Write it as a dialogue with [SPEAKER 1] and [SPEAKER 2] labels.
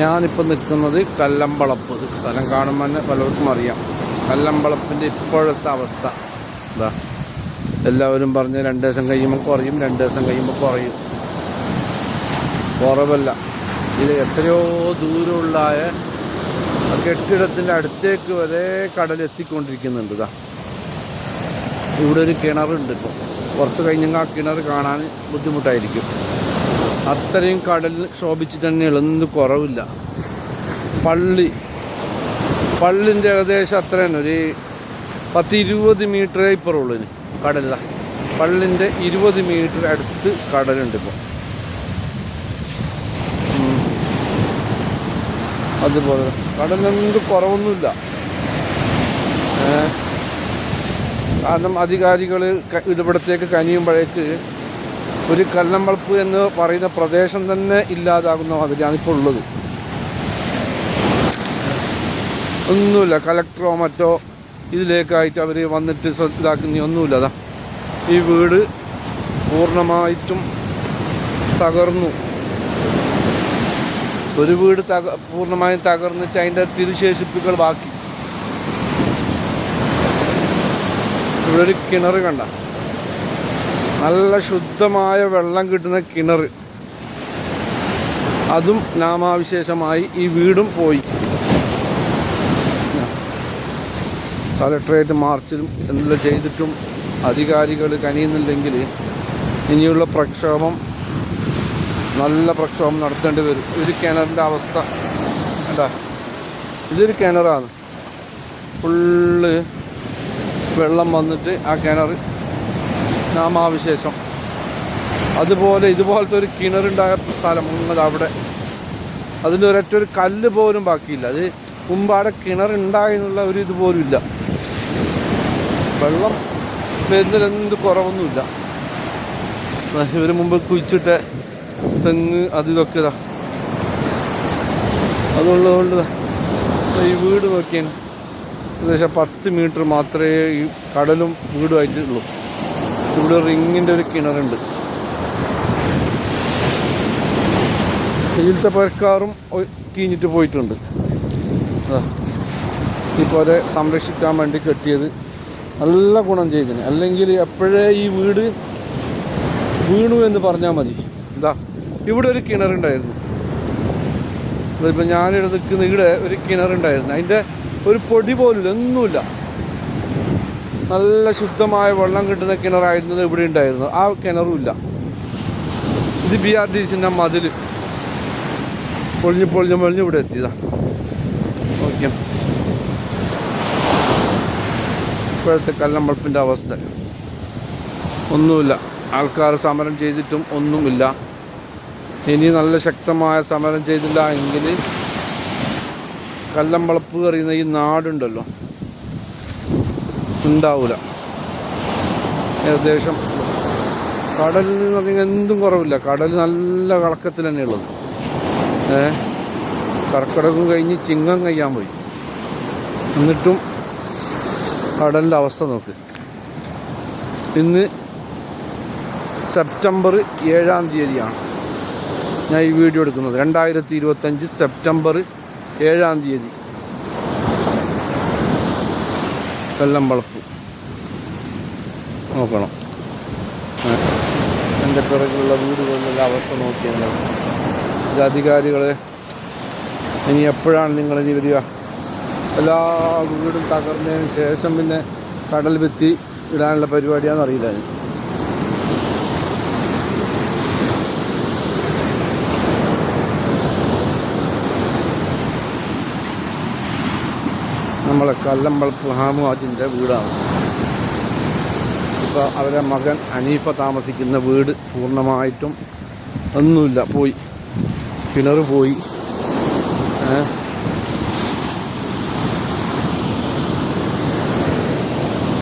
[SPEAKER 1] ഞാനിപ്പോൾ നിൽക്കുന്നത് കല്ലമ്പളപ്പ്. സ്ഥലം കാണുമ്പോൾ തന്നെ പലർക്കും അറിയാം. കല്ലമ്പളപ്പിന്റെ ഇപ്പോഴത്തെ അവസ്ഥ. എന്താ എല്ലാവരും പറഞ്ഞ് രണ്ട് ദിവസം കഴിയുമ്പോൾ കുറയും രണ്ട് ദിവസം കഴിയുമ്പോൾ കുറയും. കുറവല്ല. ഇത് എത്രയോ ദൂരമുള്ളായ ആ കെട്ടിടത്തിന്റെ അടുത്തേക്ക് വരെ കടലെത്തിക്കൊണ്ടിരിക്കുന്നുണ്ട് ഇതാ ഇവിടെ ഒരു കിണറുണ്ട് ഇപ്പോൾ കുറച്ച് കഴിഞ്ഞെങ്കിൽ ആ കിണർ കാണാൻ ബുദ്ധിമുട്ടായിരിക്കും. അത്രയും കടലിൽ ശോഭിച്ച് തന്നെയുള്ള എന്ത് കുറവില്ല. പള്ളി പള്ളിന്റെ ഏകദേശം അത്ര തന്നെ ഒരു പത്ത് ഇരുപത് മീറ്ററേ ഇപ്പുറമുള്ളൂ ഇനി കടലില. പള്ളിന്റെ ഇരുപത് മീറ്റർ അടുത്ത് കടലുണ്ട് ഇപ്പോൾ അതുപോലെ കടലിനെന്ത് കുറവൊന്നുമില്ല. കാരണം അധികാരികൾ ഇവിടത്തേക്ക് കനിയുമ്പോഴേക്ക് ഒരു കല്ലമ്പളപ്പ് എന്ന് പറയുന്ന പ്രദേശം തന്നെ ഇല്ലാതാകുന്ന മാതിരിയാണ് ഇപ്പോൾ ഉള്ളത്. ഒന്നുമില്ല കലക്ടറോ മറ്റോ ഇതിലേക്കായിട്ട് അവർ വന്നിട്ട് ഇതാക്കുന്ന ഒന്നുമില്ല അതാ. ഈ വീട് പൂർണമായിട്ടും തകർന്നു. ഒരു വീട് തക പൂർണമായും തകർന്നിട്ട് അതിന്റെ തിരുശേഷിപ്പുകൾ ബാക്കി. ഇവിടെ ഒരു കിണർ കണ്ട. നല്ല ശുദ്ധമായ വെള്ളം കിട്ടുന്ന കിണർ. അതും നാമാവിശേഷമായി ഈ വീടും പോയി. കലക്ടറേറ്റ് മാർച്ചിലും എന്തെല്ലാം ചെയ്തിട്ടും അധികാരികൾ കനിയുന്നില്ലെങ്കിൽ ഇനിയുള്ള പ്രക്ഷോഭം നല്ല പ്രക്ഷോഭം നടത്തേണ്ടി വരും. ഒരു കിണറിന്റെ അവസ്ഥ. എന്താ ഇതൊരു കിണറാണ്. ഫുള്ള് വെള്ളം വന്നിട്ട് ആ കിണർ നാമാവിശേഷം. അതുപോലെ ഇതുപോലത്തെ ഒരു കിണറുണ്ടായ സ്ഥലം അവിടെ. അതിന്റെ ഒരൊറ്റ ഒരു കല്ല് പോലും ബാക്കിയില്ല. അത് മുമ്പാടെ കിണറുണ്ടായെന്നുള്ള ഒരു ഇത് പോലും ഇല്ല. വെള്ളം വരുന്നതിൽ എന്ത് കുറവൊന്നുമില്ല. ഇവർ മുമ്പ് കുഴിച്ചിട്ട തെങ്ങ് അത് ഇതൊക്കെ ഇതാ. അതുള്ളതുകൊണ്ട് ഈ വീട് നോക്കിയാൽ ഏകദേശം പത്ത് മീറ്റർ മാത്രമേ ഈ കടലും വീടുമായിട്ടുള്ളൂ ഇവിടെ റിങ്ങിന്റെ ഒരു കിണറുണ്ട്. ഇതിലത്തെ പരക്കാറും കീഞ്ഞിട്ട് പോയിട്ടുണ്ട്. ഇപ്പോൾ അതെ സംരക്ഷിക്കാൻ വേണ്ടി കെട്ടിയത്. നല്ല ഗുണം ചെയ്തിന്. അല്ലെങ്കിൽ എപ്പോഴേ ഈ വീട് വീണു എന്ന് പറഞ്ഞാൽ മതി. ഇതാ ഇവിടെ ഒരു കിണറുണ്ടായിരുന്നു. അതിപ്പോൾ ഞാനിവിടെ നിൽക്കുന്ന ഇവിടെ ഒരു കിണറുണ്ടായിരുന്നു. അതിന്റെ ഒരു പൊടി പോലും ഒന്നുമില്ല. നല്ല ശുദ്ധമായ വെള്ളം കിട്ടുന്ന കിണറായിരുന്നത് ഇവിടെ ഉണ്ടായിരുന്നു. ആ കിണറുമില്ല ഇത് ബി ആർ ഡി സിന്റെ മതിൽ പൊളിഞ്ഞ് പൊളിഞ്ഞ് പൊളിഞ്ഞ് ഇവിടെ എത്തിയതാ. ഓക്കെ. ഇപ്പോഴത്തെ കല്ലമ്പളപ്പിന്റെ അവസ്ഥ. ഒന്നുമില്ല. ആൾക്കാർ സമരം ചെയ്തിട്ടും ഒന്നുമില്ല. ഇനി നല്ല ശക്തമായ സമരം ചെയ്തില്ല എങ്കിൽ കല്ലമ്പളപ്പ് പറയുന്ന ഈ നാടുണ്ടല്ലോ. ഉണ്ടാവില്ല ഏകദേശം കടലിൽ നിന്ന് പറഞ്ഞാൽ എന്തും കുറവില്ല. കടൽ നല്ല കളക്കത്തിൽ തന്നെയുള്ളത് ഏ? കർക്കിടകം കഴിഞ്ഞ് ചിങ്ങം കഴിയാൻ പോയി. എന്നിട്ടും കടലിന്റെ അവസ്ഥ നോക്ക്. ഇന്ന് സെപ്റ്റംബർ ഏഴാം തീയതിയാണ് ഞാൻ ഈ വീഡിയോ എടുക്കുന്നത്. രണ്ടായിരത്തി ഇരുപത്തഞ്ച് സെപ്റ്റംബർ ഏഴാം തീയതി. വെള്ളംവളപ്പ് നോക്കണം. ഏ. എന്റെ പിറകിലുള്ള വീടുകളിലുള്ള അവസ്ഥ നോക്കിയാൽ ഇത് അധികാരികളെ ഇനി എപ്പോഴാണ് നിങ്ങൾ ഇനി വരിക? എല്ലാ വീടും തകർന്നതിന് ശേഷം പിന്നെ കടൽ ഭിത്തി ഇടാനുള്ള പരിപാടിയാണെന്ന് നമ്മളെ കല്ലമ്പളപ്പ് ഹാമുവാജിന്റെ വീടാണ്. ഇപ്പോൾ അവരെ മകൻ അനീഫ താമസിക്കുന്ന വീട് പൂർണമായിട്ടും ഒന്നുമില്ല. പോയി. കിണർ പോയി.